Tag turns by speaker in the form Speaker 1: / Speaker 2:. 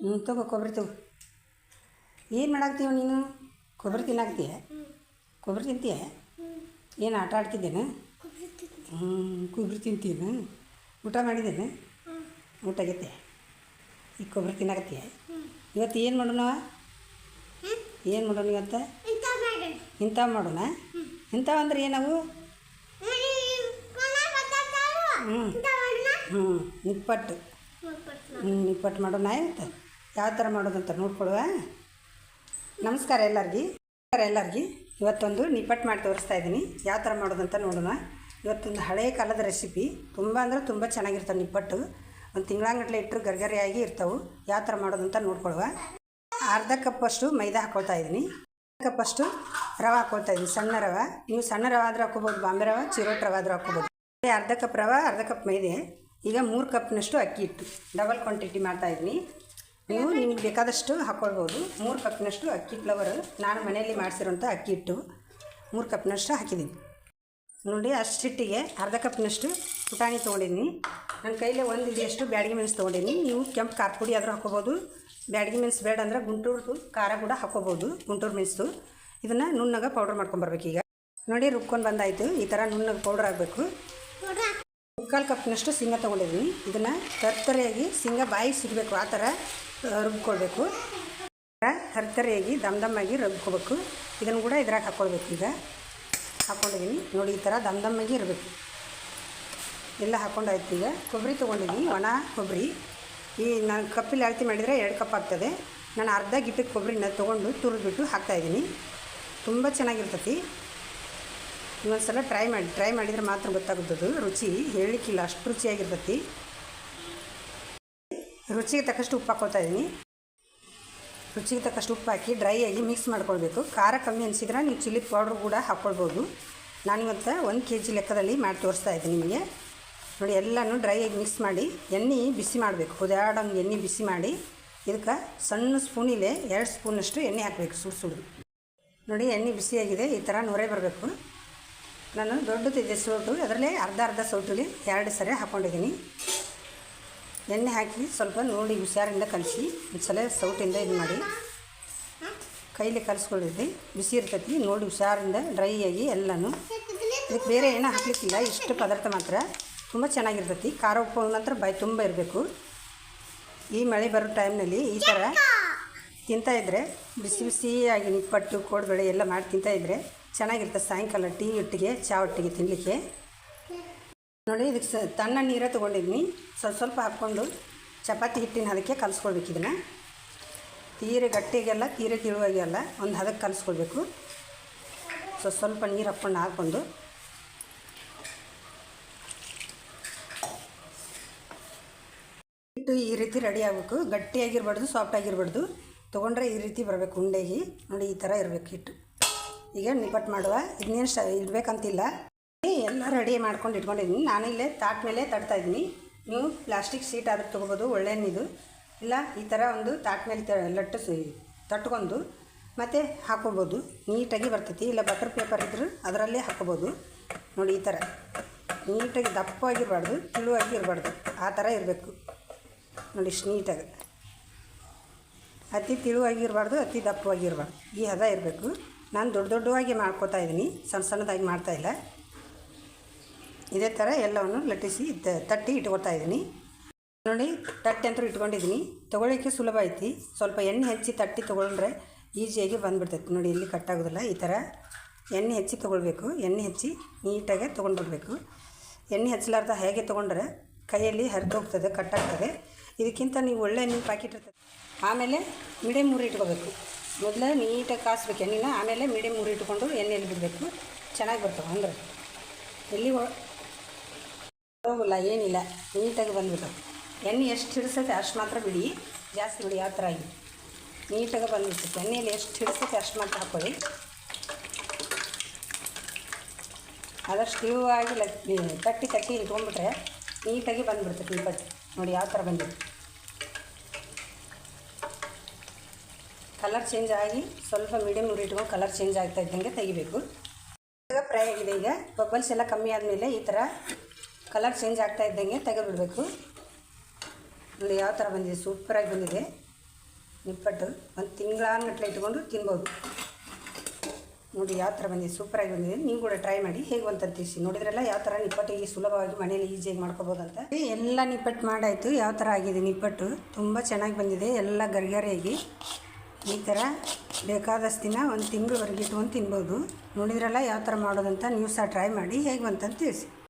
Speaker 1: ಹ್ಞೂ, ತಗೋ ಕೊಬ್ಬರಿ ತಗೋ. ಏನು ಮಾಡಾಕ್ತೀವ ನೀನು? ಕೊಬ್ಬರಿ ತಿನ್ನಾಕ್ತೀಯ ಕೊಬ್ಬರಿ ತಿಂತೀಯ? ಏನು ಆಟ ಆಡ್ತಿದ್ದೇನೆ? ಹ್ಞೂ, ಕೊಬ್ಬರಿ ತಿಂತೀನ ಊಟ ಮಾಡಿದ್ದೇನೆ? ಊಟ ಆಗೈತೆ. ಈಗ ಕೊಬ್ಬರಿ ತಿನ್ನಾಕತ್ತೀಯ ಇವತ್ತು ಏನು ಮಾಡೋಣ? ಏನು ಮಾಡೋಣ ಇವತ್ತು? ಇಂಥವು ಮಾಡೋಣ? ಇಂಥವು ಅಂದ್ರೆ ಏನವು? ಹ್ಞೂ ಹ್ಞೂ, ನಿಪ್ಪಟ್ಟು. ಹ್ಞೂ, ನಿಪ್ಪಟ್ಟು ಮಾಡೋಣ ಇವತ್ತು ಯಾವ ಥರ ಮಾಡೋದಂತ ನೋಡ್ಕೊಳುವ ನಮಸ್ಕಾರ ಎಲ್ಲರಿಗೆ. ನಮಸ್ಕಾರ ಎಲ್ಲರಿಗೆ. ಇವತ್ತೊಂದು ನಿಪ್ಪಟ್ಟು ಮಾಡಿ ತೋರಿಸ್ತಾ ಇದ್ದೀನಿ. ಯಾವ ಥರ ಮಾಡೋದಂತ ನೋಡೋಣ. ಇವತ್ತೊಂದು ಹಳೆಯ ಕಾಲದ ರೆಸಿಪಿ ತುಂಬ ಅಂದರೆ ತುಂಬ ಚೆನ್ನಾಗಿರ್ತವೆ ನಿಪ್ಪಟ್ಟು. ಒಂದು ತಿಂಗಳಂಗಟ್ಲೆ ಇಟ್ಟರು ಗರ್ಗರಿಯಾಗಿ ಇರ್ತವೆ. ಯಾವ ಥರ ಮಾಡೋದಂತ ನೋಡ್ಕೊಳುವ ಅರ್ಧ ಕಪ್ಪಷ್ಟು ಮೈದಾ ಹಾಕ್ಕೊಳ್ತಾ ಇದ್ದೀನಿ. ಅರ್ಧ ಕಪ್ಪಷ್ಟು ರವೆ ಹಾಕ್ಕೊಳ್ತಾ ಇದ್ದೀನಿ. ಸಣ್ಣ ರವೆ. ನೀವು ಸಣ್ಣ ರವೆ ಆದರೂ ಹಾಕೋಬೋದು ಬಾಂಬೆ ರವೆ, ಚಿರೋಟ್ ರವೆ ಆದರೂ ಹಾಕೋಬೋದು ಅರ್ಧ ಕಪ್ ರವೆ, ಅರ್ಧ ಕಪ್ ಮೈದೆ. ಈಗ ಮೂರು ಕಪ್ನಷ್ಟು ಅಕ್ಕಿ ಹಿಟ್ಟು. ಡಬಲ್ ಕ್ವಾಂಟಿಟಿ ಮಾಡ್ತಾಯಿದ್ದೀನಿ ನೀವು ನಿಮ್ಗೆ ಬೇಕಾದಷ್ಟು ಹಾಕ್ಕೊಳ್ಬೋದು ಮೂರು ಕಪ್ನಷ್ಟು ಅಕ್ಕಿ ಫ್ಲವರ್ ನಾನು ಮನೆಯಲ್ಲಿ ಮಾಡಿಸಿರೋಂಥ ಅಕ್ಕಿ ಹಿಟ್ಟು. ಮೂರು ಕಪ್ನಷ್ಟು ಹಾಕಿದ್ದೀನಿ. ನೋಡಿ, ಅಷ್ಟು ಹಿಟ್ಟಿಗೆ ಅರ್ಧ ಕಪ್ನಷ್ಟು ಪುಟಾಣಿ ತೊಗೊಂಡಿದ್ದೀನಿ. ನನ್ನ ಕೈಲೇ ಒಂದು ಇದೆಯಷ್ಟು ಬ್ಯಾಡಗಿ ಮೆಣಸು ತೊಗೊಂಡಿದ್ದೀನಿ. ನೀವು ಕೆಂಪು ಖಾರ ಪುಡಿ ಆದರೂ ಹಾಕ್ಕೋಬೋದು. ಬ್ಯಾಡಗಿ ಮೆಣಸು ಬೇಡ ಅಂದ್ರೆ ಗುಂಟೂರ್ದು ಖಾರ ಕೂಡ ಹಾಕ್ಕೋಬೋದು, ಗುಂಟೂರು ಮೆಣಸು. ಇದನ್ನು ನುಣ್ಣಗೆ ಪೌಡ್ರ್ ಮಾಡ್ಕೊಂಬರ್ಬೇಕು ಈಗ ನೋಡಿ, ರುಬ್ಕೊಂಡು ಬಂದಾಯಿತು. ಈ ಥರ ನುಣ್ಣಗೆ ಪೌಡ್ರ್ ಆಗಬೇಕು. ಮುಕ್ಕಾಲು ಕಪ್ನಷ್ಟು ಶೇಂಗ ತೊಗೊಂಡಿದ್ದೀನಿ. ಇದನ್ನು ತರ್ತರೆಯಾಗಿ ಶೇಂಗ ಬಾಯಿ ಸಿಗಬೇಕು ಆ ಥರ ರುಬ್ಕೊಳ್ಬೇಕು. ತರ್ತರೆಯಾಗಿ ದಮ್ ದಮ್ಮಾಗಿ ರುಬ್ಕೋಬೇಕು. ಇದನ್ನು ಕೂಡ ಇದ್ರಾಗ ಹಾಕ್ಕೊಳ್ಬೇಕು ಈಗ. ಹಾಕ್ಕೊಂಡಿದ್ದೀನಿ ನೋಡಿ, ಈ ಥರ ದಮ್ ದಮ್ಮಾಗಿ ಇರಬೇಕು. ಎಲ್ಲ ಹಾಕ್ಕೊಂಡಾಯ್ತು ಈಗ. ಕೊಬ್ಬರಿ ತೊಗೊಂಡಿದ್ದೀನಿ, ಒಣ ಕೊಬ್ಬರಿ. ಈ ನಾನು ಕಪ್ಪಲ್ಲಿ ಅಳತಿ ಮಾಡಿದರೆ ಎರಡು ಕಪ್ ಆಗ್ತದೆ. ನಾನು ಅರ್ಧ ಗಿಟ್ಟಕ್ಕೆ ಕೊಬ್ಬರಿನ ತೊಗೊಂಡು ತುರಿದ್ಬಿಟ್ಟು ಹಾಕ್ತಾಯಿದ್ದೀನಿ ತುಂಬ ಚೆನ್ನಾಗಿರ್ತೈತಿ. ಇನ್ನೊಂದು ಸಲ ಟ್ರೈ ಮಾಡಿ ಟ್ರೈ ಮಾಡಿದರೆ ಮಾತ್ರ ಗೊತ್ತಾಗುತ್ತದು. ರುಚಿ ಹೇಳಲಿಕ್ಕಿಲ್ಲ ಅಷ್ಟು ರುಚಿಯಾಗಿರ್ತೈತಿ. ರುಚಿಗೆ ತಕ್ಕಷ್ಟು ಉಪ್ಪು ಹಾಕ್ಕೊಳ್ತಾ ಇದ್ದೀನಿ ರುಚಿಗೆ ತಕ್ಕಷ್ಟು ಉಪ್ಪು ಹಾಕಿ ಡ್ರೈ ಆಗಿ ಮಿಕ್ಸ್ ಮಾಡ್ಕೊಳ್ಬೇಕು. ಖಾರ ಕಮ್ಮಿ ಅನಿಸಿದ್ರೆ ನೀವು ಚಿಲ್ಲಿ ಪೌಡ್ರ್ ಕೂಡ ಹಾಕ್ಕೊಳ್ಬೋದು ನಾನಿವತ್ತು ಒಂದು ಕೆ ಜಿ ಲೆಕ್ಕದಲ್ಲಿ ಮಾಡಿ ತೋರಿಸ್ತಾ ಇದ್ದೀನಿ ನಿಮಗೆ. ನೋಡಿ, ಎಲ್ಲನೂ ಡ್ರೈ ಆಗಿ ಮಿಕ್ಸ್ ಮಾಡಿ, ಎಣ್ಣೆ ಬಿಸಿ ಮಾಡಬೇಕು. ಕುದಿಯಾಡಂಗೆ ಎಣ್ಣೆ ಬಿಸಿ ಮಾಡಿ, ಇದಕ್ಕೆ ಸಣ್ಣ ಸ್ಪೂನಿಲೆ ಎರಡು ಸ್ಪೂನಷ್ಟು ಎಣ್ಣೆ ಹಾಕಬೇಕು ಸುಡು ಸುಡು ನೋಡಿ, ಎಣ್ಣೆ ಬಿಸಿಯಾಗಿದೆ, ಈ ಥರ ನೊರೆ ಬರಬೇಕು. ನಾನು ದೊಡ್ಡದಿದೆ ಸೌಟು, ಅದರಲ್ಲೇ ಅರ್ಧ ಅರ್ಧ ಸೌಟಲ್ಲಿ ಎರಡು ಸರಿ ಹಾಕ್ಕೊಂಡಿದ್ದೀನಿ ಎಣ್ಣೆ ಹಾಕಿ ಸ್ವಲ್ಪ ನೋಡಿ ಹುಷಾರಿಂದ ಕಲಿಸಿ ಒಂದ್ಸಲ ಸೌಟಿಂದ ಇದು ಮಾಡಿ. ಕೈಲಿ ಕಲಿಸ್ಕೊಂಡಿದ್ದೆ, ಬಿಸಿ ಇರ್ತೈತಿ, ನೋಡಿ ಹುಷಾರಿಂದ ಡ್ರೈ ಆಗಿ ಎಲ್ಲನೂ. ಇದಕ್ಕೆ ಬೇರೆ ಏನೂ ಹಾಕ್ಲಿಕ್ಕಿಲ್ಲ, ಇಷ್ಟು ಪದಾರ್ಥ ಮಾತ್ರ. ತುಂಬ ಚೆನ್ನಾಗಿರ್ತೈತಿ, ಖಾರ, ಉಪ್ಪು ಮಾತ್ರ ಬಾಯಿ ತುಂಬ ಇರಬೇಕು. ಈ ಮಳೆ ಬರೋ ಟೈಮ್ನಲ್ಲಿ ಈ ಥರ ತಿಂತಾಯಿದ್ರೆ ಬಿಸಿ ಬಿಸಿಯಾಗಿ ನಿಪ್ಪಟ್ಟು, ಕೋಡುಬೇಳೆ ಎಲ್ಲ ಮಾಡಿ ತಿಂತಾ ಇದ್ದರೆ ಚೆನ್ನಾಗಿರ್ತದೆ ಸಾಯಂಕಾಲ ಟೀ ಒಟ್ಟಿಗೆ ಚಾ ಒಟ್ಟಿಗೆ ತಿನ್ನಲಿಕ್ಕೆ ನೋಡಿ, ಇದಕ್ಕೆ ಸ, ತಣ್ಣ ನೀರೇ ತೊಗೊಂಡಿದ್ದೀನಿ ಸ್ವಲ್ಪ ಸ್ವಲ್ಪ ಹಾಕ್ಕೊಂಡು ಚಪಾತಿ ಹಿಟ್ಟಿನ ಅದಕ್ಕೆ ಕಲಿಸ್ಕೊಳ್ಬೇಕು ಇದನ್ನು. ತೀರೆ ಗಟ್ಟಿಗೆಲ್ಲ ತೀರೆ ತಿಳುವಾಗೆಲ್ಲ ಒಂದು ಹದಕ್ಕೆ ಕಲಿಸ್ಕೊಳ್ಬೇಕು ಸ್ವಲ್ಪ ಸ್ವಲ್ಪ ನೀರು ಹಾಕ್ಕೊಂಡು ಹಾಕ್ಕೊಂಡು. ಹಿಟ್ಟು ಈ ರೀತಿ ರೆಡಿ ಆಗಬೇಕು. ಗಟ್ಟಿಯಾಗಿರ್ಬಾರ್ದು, ಸಾಫ್ಟ್ ಆಗಿರ್ಬಾರ್ದು. ತೊಗೊಂಡ್ರೆ ಈ ರೀತಿ ಬರಬೇಕು, ಉಂಡೆಗೆ. ನೋಡಿ, ಈ ಥರ ಇರಬೇಕು ಹಿಟ್ಟು. ಈಗ ನಿಪ್ಪಟ್ಟು ಮಾಡುವ. ಇದನ್ನೇನು ಶ ಇಡಬೇಕಂತಿಲ್ಲ. ಎಲ್ಲ ರೆಡಿ ಮಾಡ್ಕೊಂಡು ಇಟ್ಕೊಂಡಿದ್ದೀನಿ ನಾನು ಇಲ್ಲೇ ತಾಟ್ ಮೇಲೆ ತಡ್ತಾ ಇದ್ದೀನಿ. ನೀವು ಪ್ಲಾಸ್ಟಿಕ್ ಶೀಟ್ ಆದರೂ ತೊಗೋಬೋದು ಒಳ್ಳೆಯದು ಇಲ್ಲ, ಈ ಥರ ಒಂದು ತಾಟ್ ಮೇಲೆ ಲಟ್ಟು ಲಟ್ಟಿಸಿ ತಟ್ಕೊಂಡು ಮತ್ತು ಹಾಕೋಬೋದು. ನೀಟಾಗಿ ಬರ್ತೈತಿ. ಇಲ್ಲ ಬಟರ್ ಪೇಪರ್ ಇದ್ದರೂ ಅದರಲ್ಲೇ ಹಾಕೋಬೋದು. ನೋಡಿ, ಈ ಥರ ನೀಟಾಗಿ ದಪ್ಪವಾಗಿರಬಾರ್ದು ತಿಳುವಾಗಿ ಇರಬಾರ್ದು ಆ ಥರ ಇರಬೇಕು. ನೋಡಿ, ಇಷ್ಟು ನೀಟಾಗಿ. ಅತಿ ತಿಳುವಾಗಿರಬಾರ್ದು, ಅತಿ ದಪ್ಪವಾಗಿರಬಾರ್ದು. ಈ ಹದ ಇರಬೇಕು. ನಾನು ದೊಡ್ಡ ದೊಡ್ಡವಾಗಿ ಮಾಡ್ಕೋತಾ ಇದ್ದೀನಿ, ಸಣ್ಣ ಸಣ್ಣದಾಗಿ ಮಾಡ್ತಾಯಿಲ್ಲ ಇದೇ ಥರ ಎಲ್ಲವನ್ನು ಲಟ್ಟಿಸಿ ತಟ್ಟಿ ಇಟ್ಕೊಳ್ತಾ ಇದ್ದೀನಿ. ನೋಡಿ, ತಟ್ಟಿ ಅಂತೂ ಇಟ್ಕೊಂಡಿದ್ದೀನಿ. ತೊಗೊಳಕ್ಕೆ ಸುಲಭ ಐತಿ. ಸ್ವಲ್ಪ ಎಣ್ಣೆ ಹೆಚ್ಚಿ ತಟ್ಟಿ ತೊಗೊಂಡ್ರೆ ಈಸಿಯಾಗಿ ಬಂದುಬಿಡ್ತೈತಿ. ನೋಡಿ, ಇಲ್ಲಿ ಕಟ್ಟಾಗೋದಿಲ್ಲ ಈ ಥರ. ಎಣ್ಣೆ ಹೆಚ್ಚಿ ತೊಗೊಳ್ಬೇಕು. ಎಣ್ಣೆ ಹೆಚ್ಚಿ ನೀಟಾಗೆ ತೊಗೊಂಡ್ಬಿಡ್ಬೇಕು. ಎಣ್ಣೆ ಹಚ್ಚಲಾರ್ದ ಹೇಗೆ ತೊಗೊಂಡ್ರೆ ಕೈಯಲ್ಲಿ ಹರಿದೋಗ್ತದೆ ಕಟ್ಟಾಗ್ತದೆ ಇದಕ್ಕಿಂತ ನೀವು ಒಳ್ಳೆ ಎಣ್ಣೆ ಪ್ಯಾಕೆಟ್ ಇರ್ತದೆ. ಆಮೇಲೆ ಮೀಡಿಯಮ್ ಮೂರು ಇಟ್ಕೋಬೇಕು. ಮೊದಲೇ ನೀಟಾಗಿ ಕಾಸ್ಬೇಕು, ಎಣ್ಣೆನ ಆಮೇಲೆ ಮೀಡಿಯಮ್ ಉರಿ ಇಟ್ಕೊಂಡು ಎಣ್ಣೆಯಲ್ಲಿ ಬಿಡಬೇಕು. ಚೆನ್ನಾಗಿ ಬರ್ತವೆ ಅಂದ್ರೆ. ಎಲ್ಲಿ ಹೋಗಲ್ಲ, ಏನಿಲ್ಲ. ನೀಟಾಗಿ ಬಂದ್ಬಿಟ್ಟು. ಎಣ್ಣೆ ಎಷ್ಟು ಹಿಡಿಸತ್ತೆ ಅಷ್ಟು ಮಾತ್ರ ಬಿಡಿ. ಜಾಸ್ತಿ ಬಿಡಿ, ಯಾವ ಥರ ಆಗಿ. ನೀಟಾಗಿ ಬಂದ್ಬಿಡ್ತೈತೆ ಎಣ್ಣೆಯಲ್ಲಿ ಎಷ್ಟು ಹಿಡಿಸತ್ತೆ ಅಷ್ಟು ಮಾತ್ರ ಹಾಕ್ಕೊಳ್ಳಿ ಆದಷ್ಟು ಇಳುವಾಗಿ ಆಗಿ ತಟ್ಟಿ ತಟ್ಟಿ ಇಟ್ಕೊಂಡ್ಬಿಟ್ರೆ ನೀಟಾಗಿ ಬಂದ್ಬಿಡ್ತೈತೆ ಬಟ್ಟೆ ನೋಡಿ ಯಾವ ಥರ ಬಂದಿದೆ. ಕಲರ್ ಚೇಂಜ್ ಆಗಿ ಸ್ವಲ್ಪ ಮೀಡಿಯಮ್ ಇಟ್ಕೊಂಡು ಕಲರ್ ಚೇಂಜ್ ಆಗ್ತಾ ಇದ್ದಂಗೆ ತೆಗಿಬೇಕು. ಈಗ ಫ್ರೈ ಆಗಿದೆ ಈಗ. ಬಬಲ್ಸ್ ಎಲ್ಲ ಕಮ್ಮಿ ಆದಮೇಲೆ ಈ ಥರ ಕಲರ್ ಚೇಂಜ್ ಆಗ್ತಾ ಇದ್ದಂಗೆ ತೆಗೆದುಬಿಡಬೇಕು. ನೋಡಿ ಯಾವ ಥರ ಬಂದಿದೆ. ಸೂಪರಾಗಿ ಬಂದಿದೆ. ನಿಪ್ಪಟ್ಟು. ಒಂದು ತಿಂಗಳಾನ್ಗಟ್ಲೆ ಇಟ್ಕೊಂಡು ತಿನ್ಬೋದು. ನೋಡಿ ಯಾವ ಥರ ಬಂದಿದೆ. ಸೂಪರಾಗಿ ಬಂದಿದೆ. ನೀವು ಕೂಡ ಟ್ರೈ ಮಾಡಿ. ಹೇಗೆ ಅಂತ ತಿಳಿಸಿ. ನೋಡಿದ್ರಲ್ಲ ಯಾವ ಥರ ನಿಪ್ಪಟ್ಟಿಗೆ ಸುಲಭವಾಗಿ ಮನೇಲಿ ಈಸಿಯಾಗಿ ಮಾಡ್ಕೋಬೋದು ಅಂತ. ಎಲ್ಲ ನಿಪ್ಪಟ್ಟು ಮಾಡಾಯಿತು. ಯಾವ ಥರ ಆಗಿದೆ ನಿಪ್ಪಟ್ಟು. ತುಂಬ ಚೆನ್ನಾಗಿ ಬಂದಿದೆ. ಎಲ್ಲ ಗರಿಗರಿಯಾಗಿ. ಈ ಥರ ಬೇಕಾದಷ್ಟು ದಿನ ಒಂದು ತಿಂಗಳವರೆಗೆ ಇಟ್ಕೊಂಡು ತಿನ್ಬೋದು. ನೋಡಿದ್ರಲ್ಲ ಯಾವ ಥರ ಮಾಡೋದಂತ ನೀವು ಸಹ ಟ್ರೈ ಮಾಡಿ ಹೇಗೆ ಬಂತಂತ ತಿಳಿಸಿ.